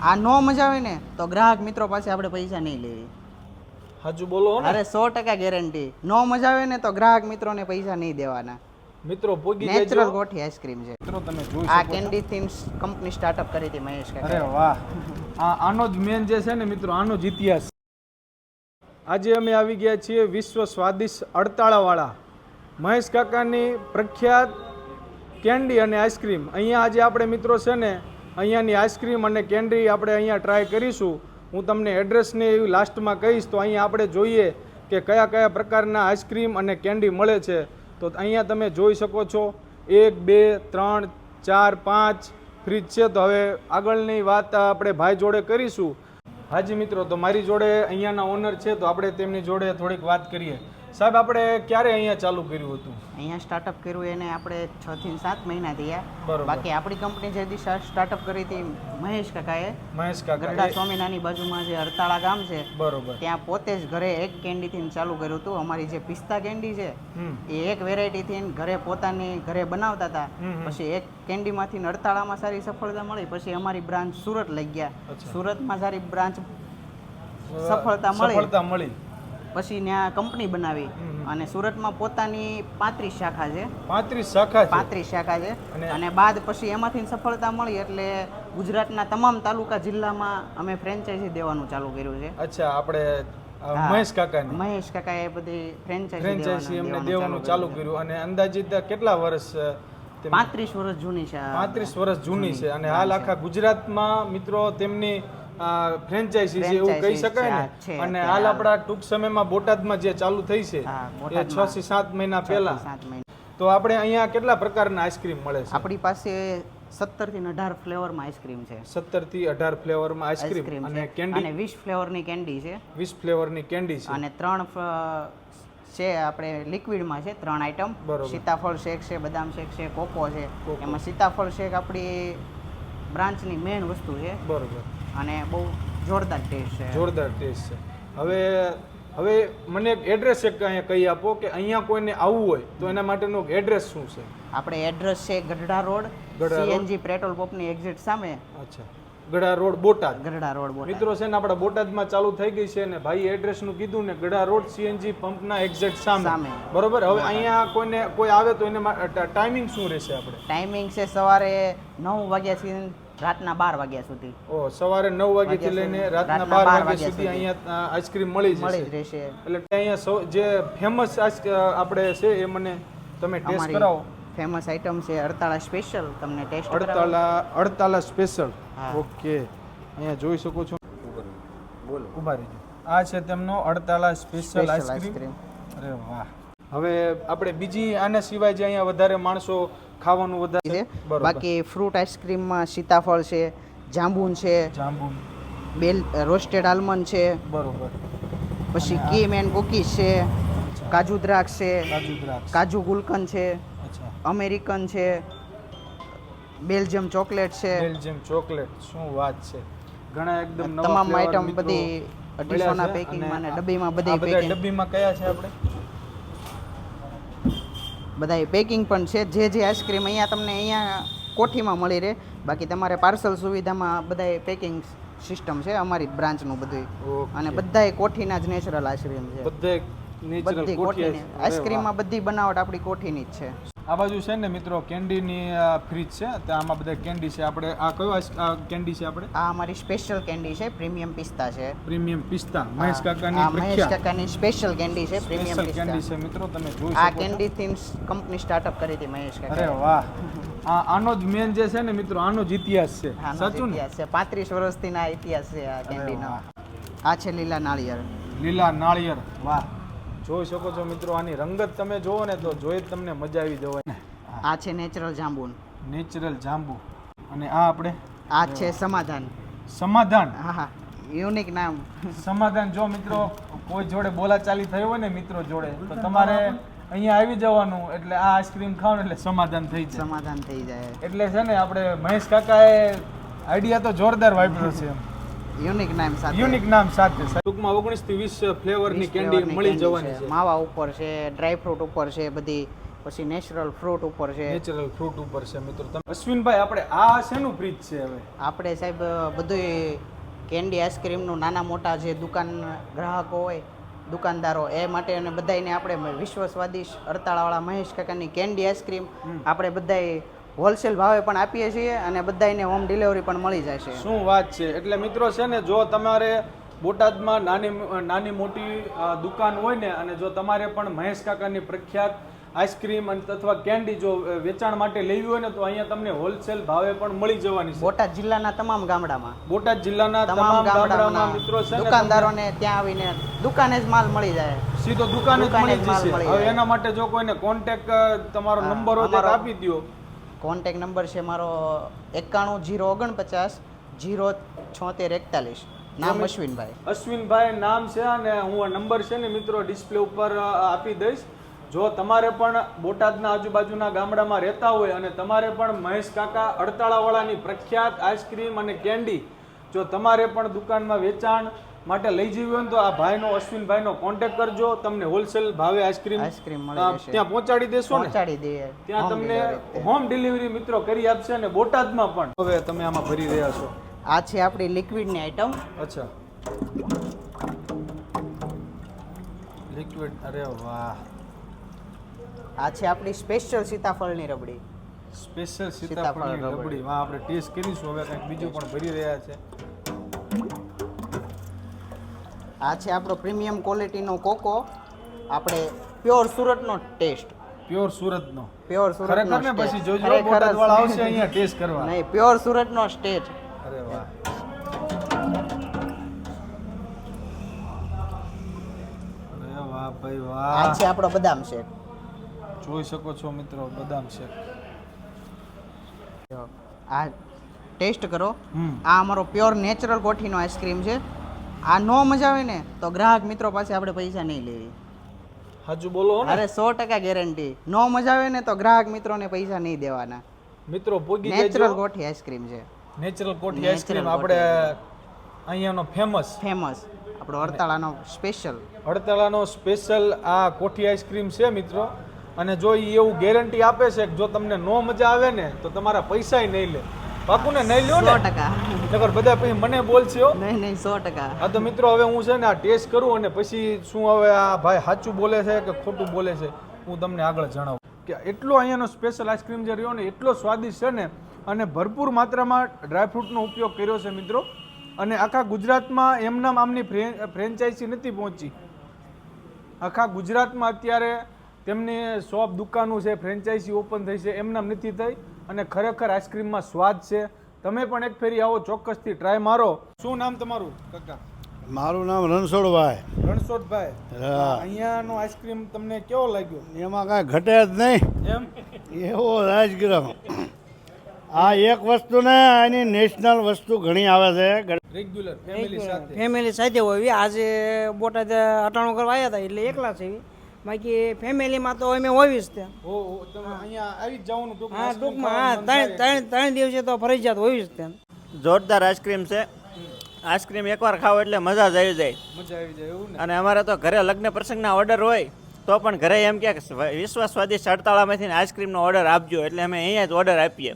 આ નો મજા આવે ને તો ગ્રાહક મિત્રો પાસે આપણે પૈસા નહીં લેવી હજુ બોલો અરે સો ટકા ગેરંટી નો મજા આવે ને તો ગ્રાહક મિત્રોને પૈસા નહીં દેવાના. મિત્રો પોગી નેચરલ ગોઠી આઈસ્ક્રીમ છે. મિત્રો તમે જોઈ આ કેન્ડી થીમ્સ કંપની સ્ટાર્ટઅપ કરી હતી મહેશ અરે કાકા વાહ. આ આનો જ મેન જે છે ને મિત્રો આનો જ ઇતિહાસ. આજે અમે આવી ગયા છીએ વિશ્વ સ્વાદિષ્ટ અડતાળાવાળા. મહેશ કાકાની પ્રખ્યાત કેન્ડી અને આઈસ્ક્રીમ અહીંયા આજે આપણે મિત્રો છે ને અહીંયાની આઈસ્ક્રીમ અને કેન્ડી આપણે અહીંયા ટ્રાય કરીશું. હું તમને એડ્રેસને એવી લાસ્ટમાં કહીશ, તો અહીંયા આપણે જોઈએ કે કયા કયા પ્રકારના આઈસ્ક્રીમ અને કેન્ડી મળે છે. તો અહીંયા તમે જોઈ શકો છો, એક, બે, ત્રણ, ચાર, પાંચ ફ્રીજ છે. તો હવે આગળની વાત આપણે ભાઈ જોડે કરીશું. હાજી મિત્રો, તો મારી જોડે અહીંયાના ઓનર છે, તો આપણે તેમની જોડે થોડીક વાત કરીએ. સાહેબ આપણે ક્યારે અહીંયા ચાલુ કર્યું હતું? અહીંયા સ્ટાર્ટઅપ કર્યું એને આપણે છ થી સાત મહિના થયા. બાકી આપણી કંપની જે દી સ્ટાર્ટઅપ કરી હતી મહેશ કાકાએ. મહેશ કાકા ગરડા સ્વામિનાની બાજુમાં જે હરતાળા ગામ છે બરોબર. ત્યાં પોતે જ ઘરે એક કેન્ડીથી ચાલુ કર્યું હતું. અમારી જે પિસ્તા કેન્ડી છે એ એક વેરાયટી થી ઘરે પોતાની ઘરે બનાવતા હતા. પછી એક કેન્ડીમાંથી અડતાળામાં સારી સફળતા મળી. પછી અમારી બ્રાન્ચ સુરત લઈ ગયા. સુરતમાં સારી બ્રાન્ચ સફળતા મળી. સફળતા મળી. પછી ત્યાં કંપની બનાવી. અને સુરતમાં પોતાની પાંત્રીસ શાખા છે. પાંત્રીસ શાખા પાંત્રીસ શાખા છે. અને- અને બાદ પછી એમાંથી સફળતા મળી એટલે ગુજરાતના તમામ તાલુકા જિલ્લામાં અમે ફ્રેન્ચાઇઝી દેવાનું ચાલુ કર્યું છે. અચ્છા આપણે મહેશ કાકા મહેશ કાકા એ બધી ફ્રેન્ચાઇઝી ફ્રેન્ચાઇઝી એમને દેવાનું ચાલુ કર્યું અને અંદાજિત કેટલા વર્ષ પાંત્રીસ વર્ષ જૂની છે પાંત્રીસ વર્ષ જૂની છે. અને હાલ આખા ગુજરાતમાં મિત્રો તેમની ફ્રેન્ચાઇઝી છે એવું કહી શકાય ને? અને હાલ. આપણા ટૂંક સમયમાં બોટાદમાં જે ચાલુ થઈ છે એ છ થી સાત મહિના પહેલા. તો આપણે અહીંયા કેટલા પ્રકારના આઈસ્ક્રીમ મળે છે? આપણી પાસે સત્તરથી અઢાર ફ્લેવરમાં આઈસ્ક્રીમ છે. સત્તરથી અઢાર ફ્લેવરમાં આઈસ્ક્રીમ અને કેન્ડી અને વીસ ફ્લેવરની કેન્ડી છે. વીસ ફ્લેવરની કેન્ડી છે. અને ત્રણ છે આપણે લિક્વિડમાં છે ત્રણ આઈટમ. સીતાફળ શેક છે બદામ શેક છે કોકો છે. એમાં સીતાફળ શેક આપણી બ્રાન્ચની મેઇન વસ્તુ છે. બરોબર. અને બહુ જોરદાર ટેસ્ટ છે. જોરદાર ટેસ્ટ છે. હવે હવે મને એક એડ્રેસ એક અહીંયા કહી આપો કે અહીંયા કોઈને આવવું હોય તો એના માટેનું એડ્રેસ શું છે? આપણે એડ્રેસ છે ગઢડા રોડ. સીએનજી પેટ્રોલ પંપની એક્ઝિટ સામે. અચ્છા. ગઢા રોડ બોટાદ. ગઢડા રોડ બોટાદ. મિત્રો છે ને આપણા બોટાદમાં ચાલુ થઈ ગઈ છે ને ભાઈ એડ્રેસનું કીધું ને ગઢા રોડ સીએનજી પંપના એક્ઝેક્ટ સામે. સામે. બરોબર? હવે અહીંયા કોઈને કોઈ આવે તો એને ટાઈમિંગ શું રહેશે આપણે? ટાઈમિંગ છે સવારે નવ વાગ્યાથી રાતના બાર વાગ્યા સુધી. ઓ સવારે નવ વાગ્યાથી વાગ્યા લઈને રાતના બાર વાગ્યા સુધી. અહીંયા આઈસ્ક્રીમ મળી મળી રહેશે. એટલે ત્યાં અહીંયા જે ફેમસ આપણે છે એ મને તમે ટેસ્ટ કરાવો. ફેમસ આઈટમ છે અડતાળા સ્પેશિયલ તમને taste Adtala Adtala special okay. અહીંયા જોઈ શકો છો. બોલો. ઊભા રહેજો આ છે તેમનો અડતાલા સ્પેશિયલ આઈસ્ક્રીમ. અરે વાહ. હવે આપણે બીજી આના સિવાય જે અહીંયા વધારે માણસો ખાવાનું વધારે છે. બાકી ફ્રૂટ આઈસ્ક્રીમમાં સીતાફળ છે જાંબુન છે જાંબુન. બેલ રોસ્ટેડ આલમંડ છે બરોબર. પછી કીમ એન્ડ કુકીઝ છે કાજુ દ્રાક્ષ છે કાજુ દ્રાક્ષ. કાજુ ગુલકંદ છે અમેરિકન છે બેલ્જિયમ ચોકલેટ છે. બેલ્જિયમ ચોકલેટ શું વાત છે. ઘણા એકદમ તમામ આઈટમ બધી અઢીસોના પેકિંગમાં અને ડબ્બીમાં બધી પેકિંગ ડબ્બીમાં કયા છે આપણે? બધા પેકિંગ પણ છે. જે જે આઈસ્ક્રીમ અહીંયા તમને અહીંયા કોઠીમાં મળી રહે. બાકી તમારે પાર્સલ સુવિધામાં બધાય પેકિંગ સિસ્ટમ છે અમારી બ્રાન્ચનું બધું અને બધાય કોઠીના જ નેચરલ આઈસ્ક્રીમ છે. બધે બધી કોઠીની. આઈસ્ક્રીમમાં બધી બનાવટ આપણી કોઠીની જ છે. આ બાજુ છે ને મિત્રો કેન્ડીની ફ્રીજ છે. તો આમાં બધા કેન્ડી છે. આપણે આ કયો કેન્ડી છે આપણે? આ અમારી સ્પેશિયલ કેન્ડી છે. પ્રીમિયમ પિસ્તા છે. પ્રીમિયમ પિસ્તા. મહેશ કાકાની મહેશ કાકાની સ્પેશિયલ કેન્ડી છે. પ્રીમિયમ પિસ્તા. કેન્ડી છે મિત્રો. તમે જોઈ આ શકો આ કેન્ડી થીમ્સ કંપની સ્ટાર્ટઅપ કરી હતી મહેશ અરે વાહ. આ આનો જ મેન જે છે ને મિત્રો આનો જ ઇતિહાસ છે. સાચું ને? છે. પાંત્રીસ વર્ષથી ના ઇતિહાસ છે આ કેન્ડીનો. આ છે લીલા નાળિયેર. લીલા નાળિયેર. વાહ. જોઈ શકો છો મિત્રો આની રંગત તમે જોવો ને તો જોઈ જ તમને મજા આવી જવાય આ છે નેચરલ જાંબુ નેચરલ જાંબુ. અને આ આપણે આ છે સમાધાન. સમાધાન. હા હા. યુનિક નામ. સમાધાન. જો મિત્રો કોઈ જોડે બોલાચાલી થઈ હોય ને મિત્રો જોડે તો તમારે અહીંયા આવી જવાનું. એટલે આ આઈસ્ક્રીમ ખાવ ને એટલે સમાધાન થઈ જાય. સમાધાન થઈ જાય. એટલે છે ને આપણે મહેશ કાકાએ આઈડિયા તો જોરદાર વાપર્યો છે એમ. યુનિક નામ સાથે. યુનિક નામ સાથે ટૂંકમાં ઓગણીસથી વીસ ફ્લેવરની કેન્ડી મળી જવાની છે. માવા ઉપર છે ડ્રાય ફ્રૂટ ઉપર છે બધી. પછી નેચરલ ફ્રૂટ ઉપર છે. નેચરલ ફ્રૂટ ઉપર છે મિત્રો. તમે અશ્વિનભાઈ આપણે આ શેનું ફ્રીજ છે હવે? આપણે સાહેબ બધું કેન્ડી આઈસ્ક્રીમનું નાના મોટા જે દુકાન ગ્રાહકો હોય દુકાનદારો એ માટે અને બધાને આપણે વિશ્વ સ્વાદિષ્ટ અડતાળાવાળા મહેશ કાકાની કેન્ડી આઈસ્ક્રીમ આપણે બધાય હોલસેલ ભાવે પણ આપીએ છીએ અને બધાને હોમ ડિલિવરી પણ મળી જાય છે. શું વાત છે? એટલે મિત્રો છે ને જો તમારે બોટાદમાં નાની નાની મોટી દુકાન હોય ને અને જો તમારે પણ મહેશ કાકાની પ્રખ્યાત આઈસ્ક્રીમ અને અથવા કેન્ડી જો વેચાણ માટે લેવી હોય ને તો અહીંયા તમને હોલસેલ ભાવે પણ મળી જવાની છે. બોટાદ જિલ્લાના તમામ ગામડામાં. બોટાદ જિલ્લાના તમામ ગામડામાં મિત્રો છે દુકાનદારોને ત્યાં આવીને દુકાને જ માલ મળી જાય. સીધો દુકાને જ મળી જશે. હવે એના માટે જો કોઈને કોન્ટેક તમારો નંબર હોય તો આપી દો કોન્ટેક નંબર છે મારો એકાણું જીરો ઓગણપચાસ જીરો છોતેર એકતાલીસ. નામ અશ્વિનભાઈ. અશ્વિનભાઈ નામ છે અને હું આ નંબર છે ને મિત્રો ડિસ્પ્લે ઉપર આપી દઈશ. જો તમારે પણ બોટાદના આજુબાજુના ગામડામાં રહેતા હોય અને તમારે પણ મહેશ કાકા અડતાળાવાળાની પ્રખ્યાત આઈસ્ક્રીમ અને કેન્ડી જો તમારે પણ દુકાનમાં વેચાણ માટે લઈ જવી હોય તો આ ભાઈનો અશ્વિનભાઈનો કોન્ટેક કરજો. તમને હોલસેલ ભાવે આઈસ્ક્રીમ આઈસ્ક્રીમ ત્યાં પહોંચાડી દેશો ને. પહોંચાડી દઈએ. ત્યાં તમને હોમ ડિલિવરી મિત્રો કરી આપશે અને બોટાદમાં પણ. હવે તમે આમાં ભરી રહ્યા છો. આ છે આપણી લિક્વિડની આઈટમ અચ્છા. લિક્વિડ અરે વાહ. આ છે આપણી સ્પેશિયલ સીતાફળની રબડી. સ્પેશિયલ સીતાફળની રબડી. રબડી. વાહ આપણે ટેસ્ટ કરીશું. હવે કંઈક બીજું પણ ભરી રહ્યા છે. આ છે આપણો પ્રીમિયમ ક્વોલિટીનો કોકો. આપણે પ્યોર સુરતનો ટેસ્ટ. પ્યોર સુરતનો. પ્યોર સુરતનો ખરેખર ને પછી જોજો બોટલ. આવશે અહીંયા ટેસ્ટ કરવા. નહીં પ્યોર સુરતનો સ્ટેજ અરે વાહ. અરે વાહ ભાઈ આ છે આપણો બદામ શેક. જોઈ શકો છો મિત્રો બદામ શેક. આ ટેસ્ટ કરો. આ અમારો પ્યોર નેચરલ કોઠીનો આઈસ્ક્રીમ છે. આ નો મજા આવે ને તો ગ્રાહક મિત્રો પાસે આપણે પૈસા નહીં લેવી. હજુ બોલો અરે સો ટકા ગેરંટી નો મજા આવે ને તો ગ્રાહક મિત્રોને પૈસા નહીં દેવાના. મિત્રો ભોગી નેચરલ કોઠી આઈસ્ક્રીમ છે. નેચરલ કોઠી આઈસ્ક્રીમ આપણે અહીંયાનો ફેમસ ફેમસ આપણો હડતાળાનો સ્પેશિયલ હડતાળાનો સ્પેશિયલ આ કોઠી આઈસ્ક્રીમ છે મિત્રો. અને જો એવું ગેરંટી આપે છે કે જો તમને નો મજા આવે ને તો તમારા પૈસા નહીં લે. પાકું ને નહીં લ્યો ને? ટકા. નકર બધા પછી મને બોલશે? નહીં નહીં સો ટકા. હા તો મિત્રો હવે હું છે ને આ ટેસ્ટ કરું અને પછી શું હવે આ ભાઈ સાચું બોલે છે કે ખોટું બોલે છે હું તમને આગળ જણાવું. કે એટલો અહીંયાનો સ્પેશિયલ આઈસ્ક્રીમ જે રહ્યો ને એટલો સ્વાદિષ્ટ છે ને અને ભરપૂર માત્રામાં ડ્રાયફ્રૂટનો ઉપયોગ કર્યો છે મિત્રો. અને આખા ગુજરાતમાં એમનામ આમની ફ્રેન્ચાઇઝી નથી પહોંચી. આખા ગુજરાતમાં અત્યારે તેમની શોપ દુકાનો છે ફ્રેન્ચાઇઝી ઓપન થઈ છે એમનામ નથી થઈ અને ખરેખર આઈસ્ક્રીમમાં સ્વાદ છે. તમે પણ એક ફેરી આવો ચોક્કસથી ટ્રાય મારો. શું નામ તમારું? કાકા. મારું નામ રણછોડભાઈ. રણછોડભાઈ. હા. અહીંયાનો આઈસ્ક્રીમ તમને કેવો લાગ્યો? એમાં કાંઈ ઘટે જ નહીં. એમ? એવો આઈસ્ક્રીમ આ એક વસ્તુ ને આની નેશનલ વસ્તુ ઘણી આવે છે. રેગ્યુલર ફેમિલી સાથે. ફેમિલી સાથે હોય. આજે બોટાદ અટાણું કરવા આવ્યા હતા એટલે એકલા છે. બાકી ફેમિલીમાં તો અમે હોવી જ જ હા ટૂંકમાં હા ત્રણ ત્રણ ત્રણ દિવસે તો ફરજિયાત હોવી જ ત્યાં જોરદાર આઈસ્ક્રીમ છે. આઈસ્ક્રીમ એકવાર ખાવ એટલે મજા જ આવી જાય. મજા આવી જાય એવું અને અમારે તો ઘરે લગ્ન પ્રસંગના ઓર્ડર હોય તો પણ ઘરે એમ કે વિશ્વ સ્વાદિષ્ટ હડતાળામાંથી આઈસ્ક્રીમનો ઓર્ડર આપજો એટલે અમે અહીંયા જ ઓર્ડર આપીએ.